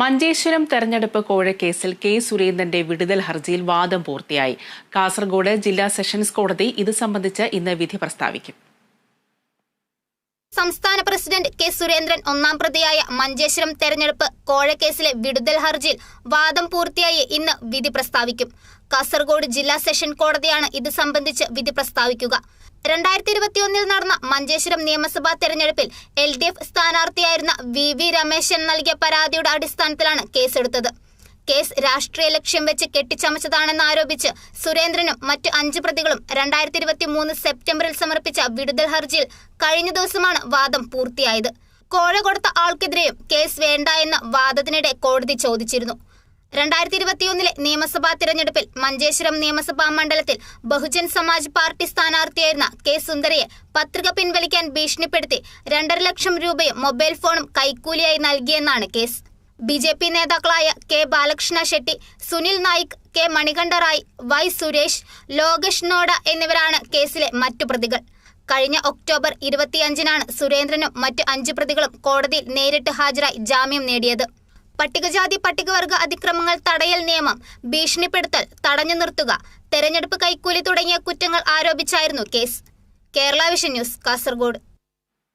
മഞ്ചേശ്വരം തെരഞ്ഞെടുപ്പ് കോഴക്കേസിൽ കെ സുരേന്ദ്രന്റെ വിടുതൽ ഹർജിയിൽ വാദം പൂർത്തിയായി. കാസർഗോഡ് ജില്ലാ സെഷൻസ് കോടതി ഇത് സംബന്ധിച്ച് ഇന്ന് വിധി പ്രസ്താവിക്കും. സംസ്ഥാന പ്രസിഡന്റ് കെ സുരേന്ദ്രൻ ഒന്നാം പ്രതിയായ മഞ്ചേശ്വരം തെരഞ്ഞെടുപ്പ് കോഴക്കേസിലെ വിടുതൽ ഹർജിയിൽ വാദം പൂർത്തിയായി ഇന്ന് വിധി പ്രസ്താവിക്കും. കാസർഗോഡ് ജില്ലാ സെഷൻ കോടതിയാണ് ഇത് സംബന്ധിച്ച് വിധി പ്രസ്താവിക്കുക. രണ്ടായിരത്തി ഇരുപത്തിയൊന്നിൽ നടന്ന മഞ്ചേശ്വരം നിയമസഭാ തെരഞ്ഞെടുപ്പിൽ എൽ ഡി എഫ് സ്ഥാനാർത്ഥിയായിരുന്ന വി വി രമേശൻ നൽകിയ പരാതിയുടെ അടിസ്ഥാനത്തിലാണ് കേസെടുത്തത്. കേസ് രാഷ്ട്രീയ ലക്ഷ്യം വെച്ച് കെട്ടിച്ചമച്ചതാണെന്ന് ആരോപിച്ച് സുരേന്ദ്രനും മറ്റ് അഞ്ച് പ്രതികളും രണ്ടായിരത്തി ഇരുപത്തി മൂന്ന് സെപ്റ്റംബറിൽ സമർപ്പിച്ച വിടുതൽ ഹർജിയിൽ കഴിഞ്ഞ ദിവസമാണ് വാദം പൂർത്തിയായത്. കോഴ കൊടുത്ത ആൾക്കെതിരെയും കേസ് വേണ്ട എന്ന വാദത്തിനിടെ കോടതി ചോദിച്ചിരുന്നു. രണ്ടായിരത്തി ഇരുപത്തിയൊന്നിലെ നിയമസഭാ തിരഞ്ഞെടുപ്പിൽ മഞ്ചേശ്വരം നിയമസഭാ മണ്ഡലത്തിൽ ബഹുജൻ സമാജ് പാർട്ടി സ്ഥാനാർത്ഥിയായിരുന്ന കെ സുന്ദരയെ പത്രിക പിൻവലിക്കാൻ ഭീഷണിപ്പെടുത്തി രണ്ടര ലക്ഷം രൂപയും മൊബൈൽ ഫോണും കൈക്കൂലിയായി നൽകിയെന്നാണ് കേസ്. ബി ജെ പി നേതാക്കളായ K Balakrishna Shetty Sunil Naik K Manikanta Rai Y Suresh Lokesh Noda എന്നിവരാണ് കേസിലെ മറ്റു പ്രതികൾ. കഴിഞ്ഞ ഒക്ടോബർ ഇരുപത്തിയഞ്ചിനാണ് സുരേന്ദ്രനും മറ്റ് അഞ്ച് പ്രതികളും കോടതിയിൽ നേരിട്ട് ഹാജരായി ജാമ്യം നേടിയത്. പട്ടികജാതി പട്ടികവർഗ അതിക്രമങ്ങൾ തടയൽ നിയമം ഭീഷണിപ്പെടുത്തൽ തടഞ്ഞു നിർത്തുക തെരഞ്ഞെടുപ്പ് കൈക്കൂലി തുടങ്ങിയ കുറ്റങ്ങൾ ആരോപിച്ചായിരുന്നു case. Kerala vision news Kasaragod.